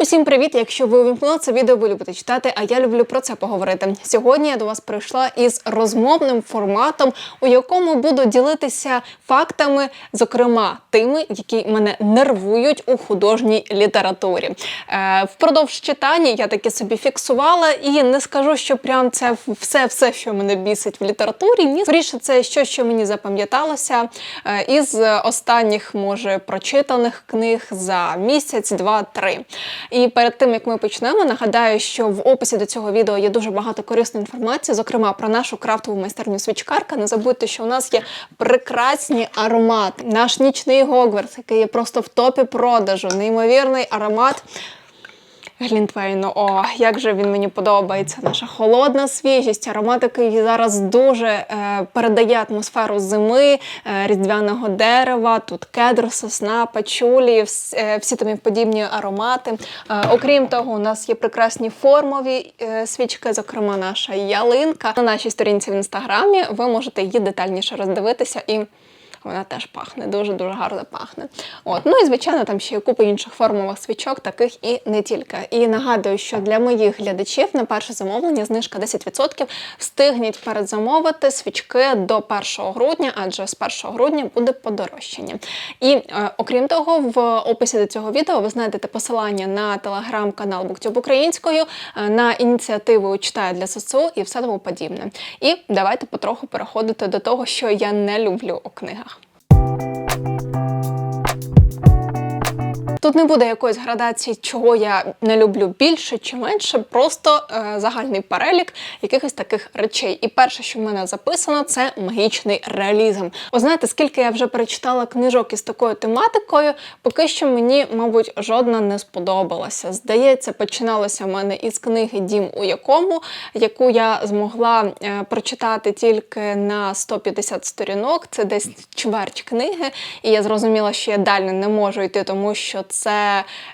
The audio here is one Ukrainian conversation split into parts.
Усім привіт! Якщо ви увімкнули це відео, ви любите читати, а я люблю про це поговорити. Сьогодні я до вас прийшла із розмовним форматом, у якому буду ділитися фактами, зокрема тими, які мене нервують у художній літературі. Е, впродовж читання я таки собі фіксувала і не скажу, що прям це все, все, що мене бісить в літературі. Ні, скоріше, це щось, що мені запам'яталося е, із останніх, може, прочитаних книг за місяць, два, три. І перед тим як ми почнемо, нагадаю, що в описі до цього відео є дуже багато корисної інформації, зокрема про нашу крафтову майстерню свічкарка. Не забудьте, що у нас є прекрасні аромати. Наш нічний Гогвард, який є просто в топі продажу, неймовірний аромат. Глінтвейну, о, як же він мені подобається. Наша холодна свіжість, аромат, який зараз дуже е, передає атмосферу зими, е, різдвяного дерева, тут кедр, сосна, пачулі, вс, е, всі тому подібні аромати. Е, окрім того, у нас є прекрасні формові е, свічки, зокрема наша ялинка. На нашій сторінці в інстаграмі ви можете її детальніше роздивитися і. Вона теж пахне, дуже-дуже гарно пахне. От. Ну і звичайно, там ще є купа інших формових свічок, таких і не тільки. І нагадую, що для моїх глядачів на перше замовлення знижка 10%. Встигніть передзамовити свічки до 1 грудня, адже з 1 грудня буде подорожчання. І е, окрім того, в описі до цього відео ви знайдете посилання на телеграм-канал BookTube українською, е, на ініціативу «Читаю для ССУ і все тому подібне. І давайте потроху переходити до того, що я не люблю у книгах. Тут не буде якоїсь градації, чого я не люблю більше чи менше, просто е, загальний перелік якихось таких речей. І перше, що в мене записано, це магічний реалізм. Ви знаєте, скільки я вже перечитала книжок із такою тематикою, поки що мені, мабуть, жодна не сподобалася. Здається, починалося в мене із книги Дім у якому, яку я змогла е, прочитати тільки на 150 сторінок. Це десь чверть книги, і я зрозуміла, що я далі не можу йти, тому що це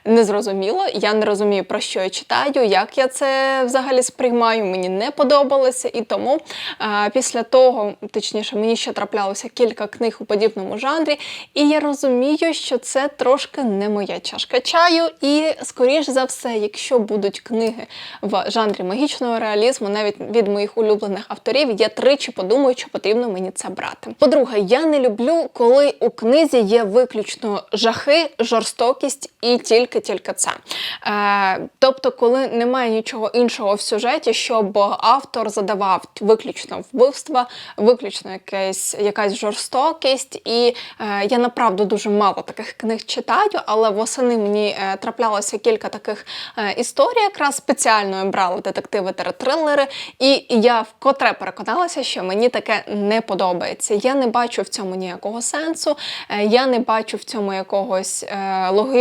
незрозуміло. Я не розумію, про що я читаю, як я це взагалі сприймаю. Мені не подобалося. І тому а, після того, точніше, мені ще траплялося кілька книг у подібному жанрі, і я розумію, що це трошки не моя чашка чаю. І, скоріш за все, якщо будуть книги в жанрі магічного реалізму, навіть від моїх улюблених авторів, я тричі подумаю, чи потрібно мені це брати. По-друге, я не люблю, коли у книзі є виключно жахи, жорстокість і тільки-тільки це. Е, тобто, коли немає нічого іншого в сюжеті, щоб автор задавав виключно вбивства, виключно якась, якась жорстокість. І е, я направду дуже мало таких книг читаю, але восени мені е, траплялося кілька таких е, історій, якраз спеціально брала детективи та трилери, і я вкотре переконалася, що мені таке не подобається. Я не бачу в цьому ніякого сенсу, е, я не бачу в цьому якогось е, логічного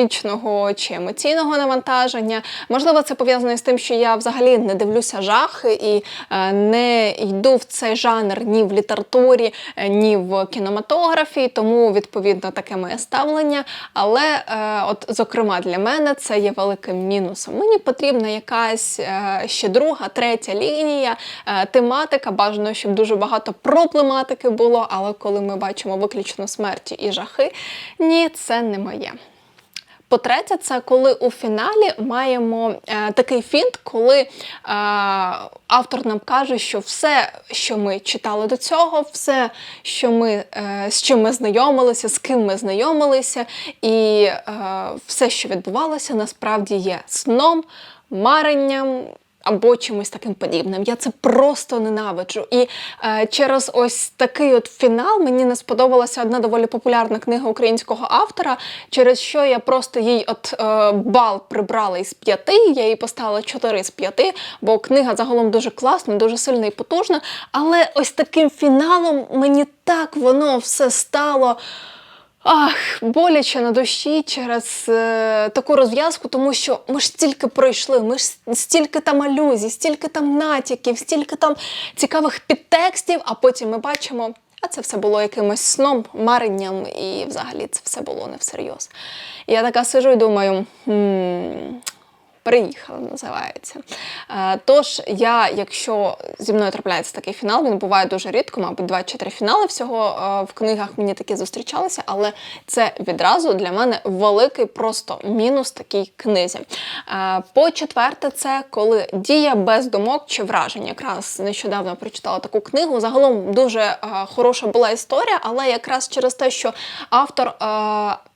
чи емоційного навантаження. Можливо, це пов'язано з тим, що я взагалі не дивлюся жахи і е, не йду в цей жанр ні в літературі, е, ні в кінематографі, тому відповідно таке моє ставлення. Але, е, от, зокрема, для мене це є великим мінусом. Мені потрібна якась ще друга, третя лінія, тематика. Бажано, щоб дуже багато проблематики було, але коли ми бачимо виключно смерті і жахи, ні, це не моє. По-третє, це коли у фіналі маємо е, такий фінт, коли е, автор нам каже, що все, що ми читали до цього, все, що ми, е, з чим ми знайомилися, з ким ми знайомилися, і е, все, що відбувалося, насправді є сном, маренням. Або чимось таким подібним. Я це просто ненавиджу. І е, через ось такий от фінал мені не сподобалася одна доволі популярна книга українського автора, через що я просто їй от е, бал прибрала із п'яти, я їй поставила 4 з п'яти, бо книга загалом дуже класна, дуже сильна і потужна. Але ось таким фіналом мені так воно все стало. Ах, боляче на душі через е, таку розв'язку, тому що ми ж стільки пройшли, ми ж стільки там алюзій, стільки там натяків, стільки там цікавих підтекстів, а потім ми бачимо, а це все було якимось сном, маренням, і взагалі це все було не всерйоз. Я така сижу і думаю. хм... Приїхали, називається. Е, Тож, я, якщо зі мною трапляється такий фінал, він буває дуже рідко, мабуть, два чи три фінали всього е, в книгах мені такі зустрічалися, але це відразу для мене великий просто мінус такій книзі. Е, По четверте, це коли дія без думок чи вражень. Якраз нещодавно прочитала таку книгу. Загалом дуже хороша була історія, але якраз через те, що автор.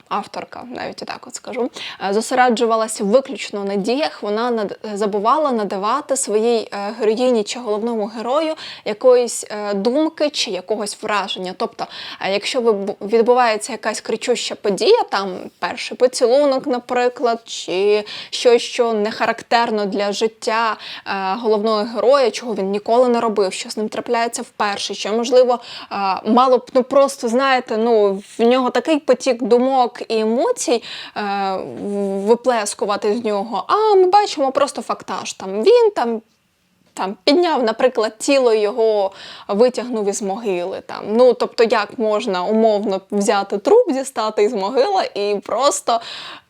Авторка, навіть і так от скажу, е, зосереджувалася виключно на діях. Вона забувала надавати своїй е, героїні чи головному герою якоїсь е, думки чи якогось враження. Тобто, якщо відбувається якась кричуща подія, там перший поцілунок, наприклад, чи щось, що не характерно для життя головного героя, чого він ніколи не робив, що з ним трапляється вперше, що можливо мало б ну просто знаєте, ну в нього такий потік думок і емоцій е, виплескувати з нього. А ми бачимо просто фактаж. Там він там. Там підняв, наприклад, тіло його витягнув із могили. Там. Ну, тобто, як можна умовно взяти труп, дістати із могили і просто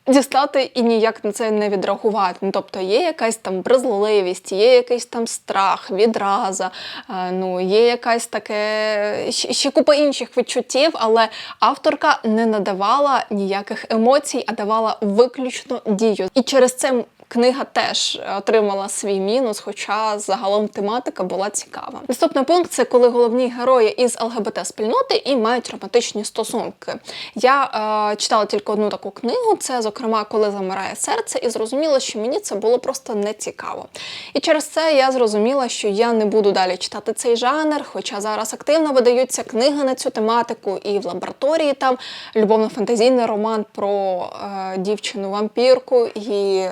дістати і ніяк на це не відреагувати. Ну, тобто є якась там брезливість, є якийсь там страх, відраза, е, ну, є якась таке ще купа інших відчуттів, але авторка не надавала ніяких емоцій, а давала виключно дію. І через це Книга теж отримала свій мінус, хоча загалом тематика була цікава. Наступний пункт це коли головні герої із ЛГБТ-спільноти і мають романтичні стосунки. Я е, читала тільки одну таку книгу, це, зокрема, коли замирає серце, і зрозуміла, що мені це було просто не цікаво. І через це я зрозуміла, що я не буду далі читати цей жанр, хоча зараз активно видаються книги на цю тематику, і в лабораторії там любовно-фантазійний роман про е, дівчину-вампірку і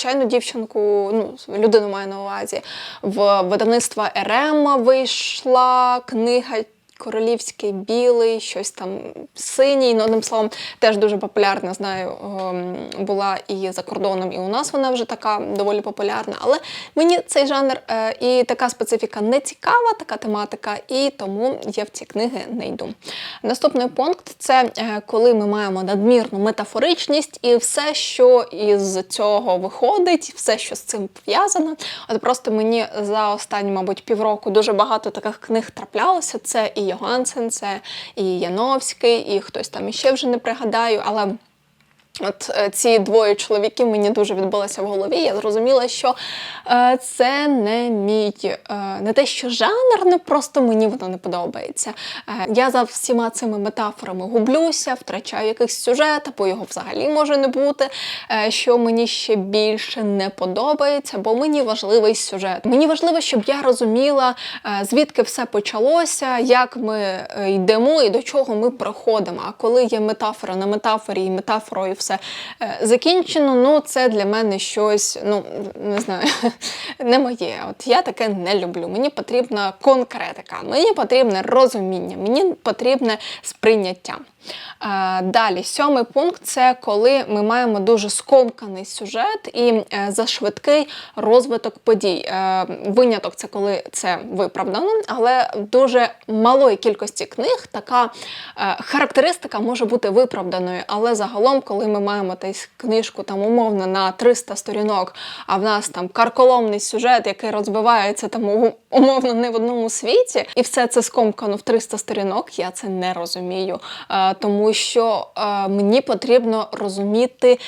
звичайну дівчинку, ну, людину маю на увазі. В видавництва Ерема вийшла книга. Королівський білий, щось там синій. Ну, одним словом, теж дуже популярна, знаю, ем, була і за кордоном, і у нас вона вже така доволі популярна. Але мені цей жанр е, і така специфіка не цікава, така тематика, і тому я в ці книги не йду. Наступний пункт це е, коли ми маємо надмірну метафоричність і все, що із цього виходить, все, що з цим пов'язано. От просто мені за останні, мабуть, півроку дуже багато таких книг траплялося. Це і Йогансен, це і Яновський, і хтось там іще вже не пригадаю, але. От е, ці двоє чоловіків мені дуже відбулося в голові. Я зрозуміла, що е, це не мій е, не те, що жанр, не просто мені воно не подобається. Е, я за всіма цими метафорами гублюся, втрачаю якийсь сюжет, або його взагалі може не бути. Е, що мені ще більше не подобається, бо мені важливий сюжет. Мені важливо, щоб я розуміла, е, звідки все почалося, як ми е, йдемо і до чого ми проходимо. А коли є метафора на метафорі і метафорою все е, закінчено, ну це для мене щось, ну не знаю, не моє. От я таке не люблю. Мені потрібна конкретика, мені потрібне розуміння, мені потрібне сприйняття. Е, Далі, сьомий пункт це коли ми маємо дуже скомканий сюжет і е, зашвидкий розвиток подій. Е, Виняток це коли це виправдано, але в дуже малої кількості книг така характеристика може бути виправданою. Але загалом, коли ми маємо книжку там умовно на 300 сторінок, а в нас там карколомний сюжет, який розбивається там умовно не в одному світі, і все це скомкано в 300 сторінок, я це не розумію. Е, Тому що е, мені потрібно розуміти.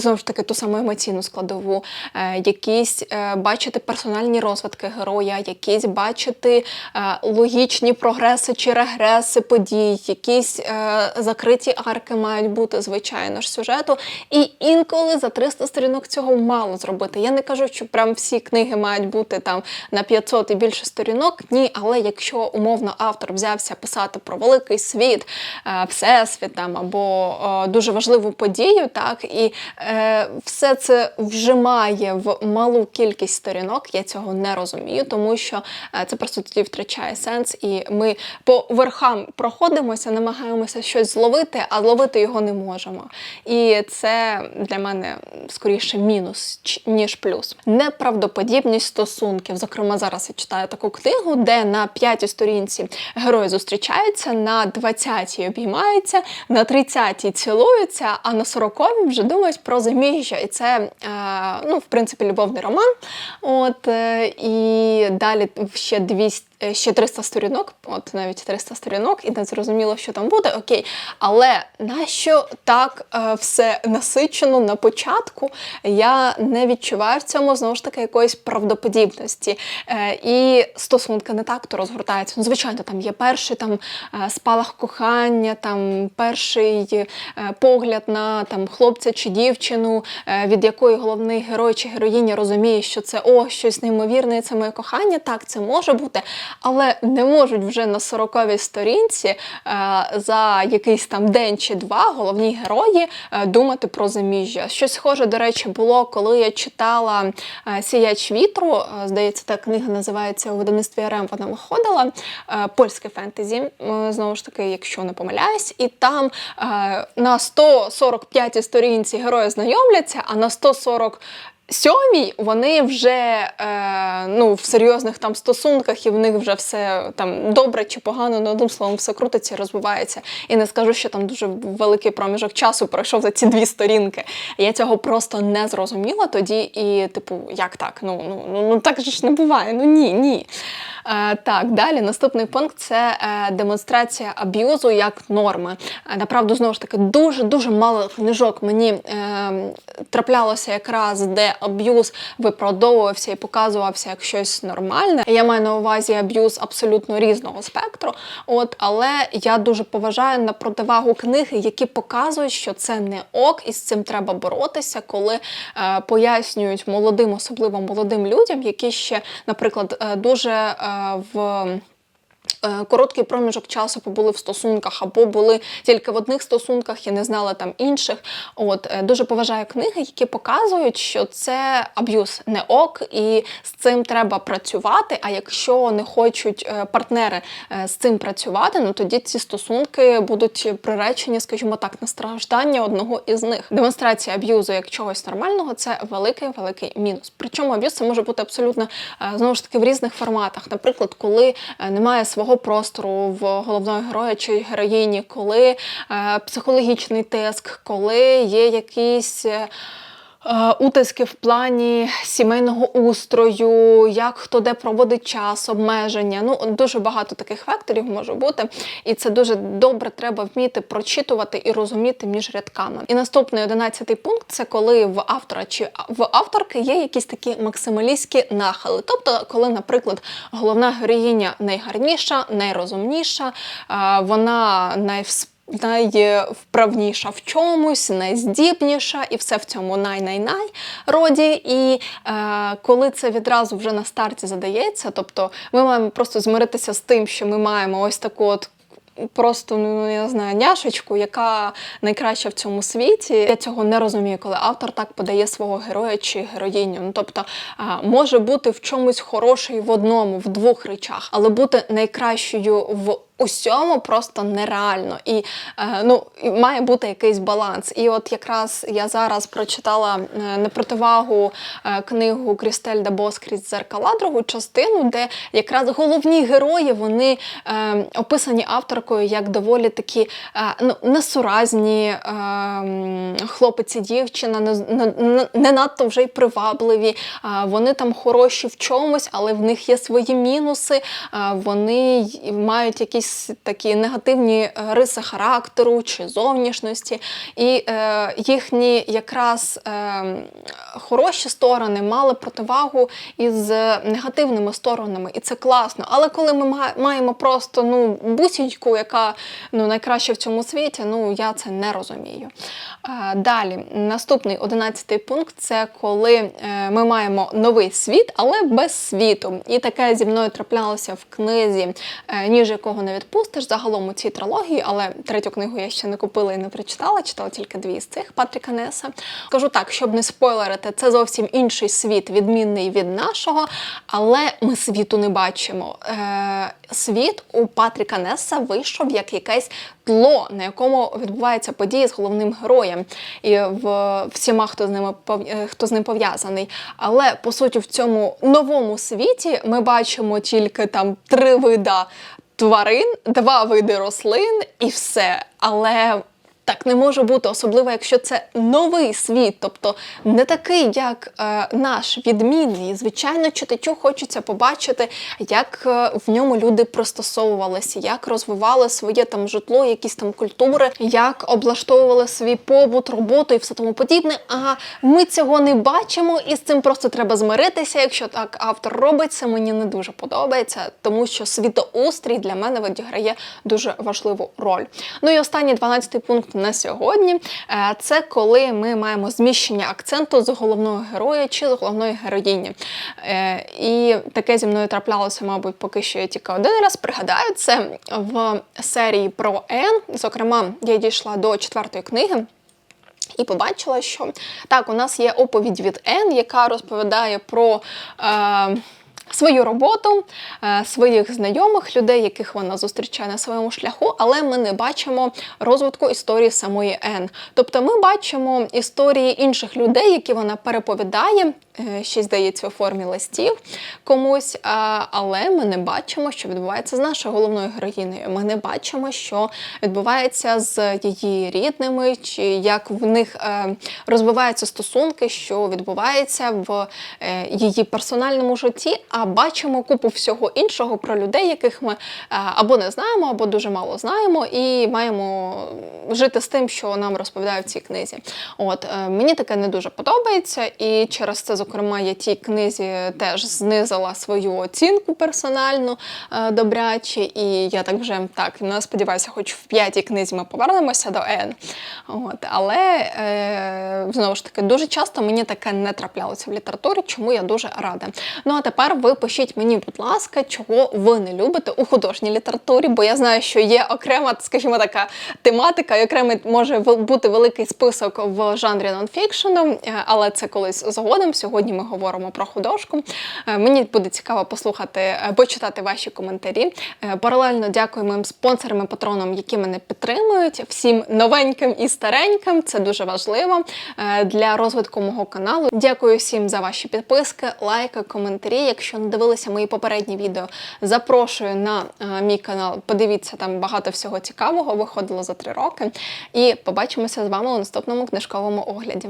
Знову ж таки, ту саму емоційну складову, е, якісь е, бачити персональні розвитки героя, якісь бачити е, логічні прогреси чи регреси подій, якісь закриті арки мають бути, звичайно ж, сюжету. І інколи за 300 сторінок цього мало зробити. Я не кажу, що прям всі книги мають бути там на 500 і більше сторінок. Ні, але якщо умовно автор взявся писати про великий світ, всесвіт там або дуже важливу подію, так і все це вжимає в малу кількість сторінок. Я цього не розумію, тому що е, це просто тоді втрачає сенс, і ми по верхам проходимося, намагаємося щось зловити, а зловити його не можемо. І це для мене скоріше мінус ніж плюс. Неправдоподібність стосунків. Зокрема, зараз я читаю таку книгу, де на п'ятій сторінці герої зустрічаються, на 20-й обіймаються, на 30-й цілуються, а на 40-й вже думають про про заміжжя, і це, е, ну, в принципі, любовний роман. От, е, і далі ще 200 е, Ще 300 сторінок, от навіть 300 сторінок, і не зрозуміло, що там буде, окей. Але нащо так е, все насичено на початку? Я не відчуваю в цьому знову ж таки якоїсь правдоподібності. Е, і стосунки не так то розгортаються. Ну, звичайно, там є перший там е, спалах кохання, там перший е, погляд на там хлопця чи дівчину, е, від якої головний герой чи героїня розуміє, що це о, щось неймовірне, це моє кохання. Так, це може бути, але не можуть вже на 40-й сторінці е, за якийсь там день чи два головні герої е, думати про заміжжя. Щось схоже, до речі, було, коли я читала е, Сіяч вітру. Здається, та книга називається у видавництві РМ. Вона виходила польське фентезі, знову ж таки, якщо не помиляюсь, і там на 145-й сторінці герої знайомляться, а на 140 Сьомій вони вже е, ну, в серйозних там стосунках, і в них вже все там добре чи погано, ну одним словом, все крутиться і розвивається. І не скажу, що там дуже великий проміжок часу пройшов за ці дві сторінки. Я цього просто не зрозуміла тоді. І, типу, як так? Ну, ну, ну, ну так же ж не буває. Ну ні, ні. Е, так, далі наступний пункт це е, демонстрація аб'юзу як норми. Е, направду, знову ж таки, дуже дуже мало книжок мені е, траплялося якраз, де аб'юз виправдовувався і показувався як щось нормальне. Я маю на увазі аб'юз абсолютно різного спектру. От, але я дуже поважаю на противагу книги, які показують, що це не ок, і з цим треба боротися, коли пояснюють молодим, особливо молодим людям, які ще, наприклад, дуже в. Е, Короткий проміжок часу побули в стосунках або були тільки в одних стосунках і не знали там інших. От е, дуже поважаю книги, які показують, що це аб'юз не ок, і з цим треба працювати. А якщо не хочуть е, партнери з цим працювати, ну тоді ці стосунки будуть приречені, скажімо так, на страждання одного із них. Демонстрація аб'юзу як чогось нормального це великий великий мінус. Причому аб'юз це може бути абсолютно знову ж таки в різних форматах. Наприклад, коли немає свого простору в головного героя чи героїні, коли е, психологічний тиск, коли є якісь. Утиски в плані сімейного устрою, як хто де проводить час, обмеження. Ну дуже багато таких факторів може бути, і це дуже добре треба вміти прочитувати і розуміти між рядками. І наступний одинадцятий пункт це коли в автора чи в авторки є якісь такі максималістські нахили. Тобто, коли, наприклад, головна героїня найгарніша, найрозумніша, вона найвс найвправніша в чомусь, найздібніша, і все в цьому най-най-най роді. І е, коли це відразу вже на старті задається, тобто ми маємо просто змиритися з тим, що ми маємо ось таку от. Просто ну я знаю няшечку, яка найкраща в цьому світі. Я цього не розумію, коли автор так подає свого героя чи героїню. Ну тобто може бути в чомусь хороший в одному, в двох речах, але бути найкращою в усьому просто нереально. І е, ну, має бути якийсь баланс. І от якраз я зараз прочитала е, на противагу е, книгу Крістель Дабос крізь дзеркала, другу частину, де якраз головні герої вони описані авторкою як доволі такі ну, несуразні хлопець і дівчина, не, надто вже й привабливі. Вони там хороші в чомусь, але в них є свої мінуси. Вони мають якісь такі негативні е, риси характеру чи зовнішності. І е, їхні якраз е, хороші сторони мали противагу із негативними сторонами, і це класно. Але коли ми маємо просто ну, бусіньку, яка ну, найкраща в цьому світі, ну я це не розумію. Е, далі, наступний одинадцятий пункт це коли е, ми маємо новий світ, але без світу. І таке зі мною траплялося в книзі, е, ніж якого не відпустиш. Загалом у цій трилогії, але третю книгу я ще не купила і не прочитала, читала тільки дві з цих Патріка Неса. Кажу так, щоб не спойлерити, це зовсім інший світ, відмінний від нашого, але ми світу не бачимо. Е, світ у Патріка Несса вийшов як якесь тло, на якому відбуваються події з головним героєм і в всіма, хто з ними е, хто з ним пов'язаний. Але по суті, в цьому новому світі ми бачимо тільки там три вида тварин, два види рослин і все. Але Так не може бути, особливо якщо це новий світ, тобто не такий, як е, наш відмінний. Звичайно, читачу хочеться побачити, як е, в ньому люди пристосовувалися, як розвивали своє там житло, якісь там культури, як облаштовували свій побут, роботу і все тому подібне. А ми цього не бачимо, і з цим просто треба змиритися. Якщо так автор робить, це мені не дуже подобається, тому що світоустрій для мене відіграє дуже важливу роль. Ну і останній 12 пункт на сьогодні е, це коли ми маємо зміщення акценту з головного героя чи з головної героїні. Е, І таке зі мною траплялося, мабуть, поки що я тільки один раз. Пригадаю це в серії про Ен. Зокрема, я дійшла до четвертої книги. І побачила, що так, у нас є оповідь від Ен, яка розповідає про е, свою роботу, е, своїх знайомих, людей, яких вона зустрічає на своєму шляху, але ми не бачимо розвитку історії самої Ен. Тобто ми бачимо історії інших людей, які вона переповідає, е, ще здається у формі листів комусь, але ми не бачимо, що відбувається з нашою головною героїнею. Ми не бачимо, що відбувається з її рідними, чи як в них е, розвиваються стосунки, що відбувається в її персональному житті. А бачимо купу всього іншого про людей, яких ми е, або не знаємо, або дуже мало знаємо, і маємо жити з тим, що нам розповідають в цій книзі. От е, мені таке не дуже подобається, і через це, зокрема, я тій книзі теж знизила свою оцінку персональну е, добряче, і я так вже так ну, сподіваюся, хоч в п'ятій книзі ми повернемося до Н. От, але е, знову ж таки дуже часто мені таке не траплялося в літературі, чому я дуже рада. Ну а тепер ви пишіть мені, будь ласка, чого ви не любите у художній літературі, бо я знаю, що є окрема, скажімо, така тематика, і окремий може бути великий список в жанрі нонфікшену, е, але це колись згодом. Сьогодні ми говоримо про художку. Е, Мені буде цікаво послухати, е, почитати ваші коментарі. Паралельно дякую моїм спонсорам і патронам, які мене підтримують. Всім новеньким і стареньким. Це дуже важливо для розвитку мого каналу. Дякую всім за ваші підписки, лайки, коментарі. Якщо не дивилися мої попередні відео, запрошую на е, мій канал. Подивіться там багато всього цікавого. Виходило за три роки. І побачимося з вами у наступному книжковому огляді.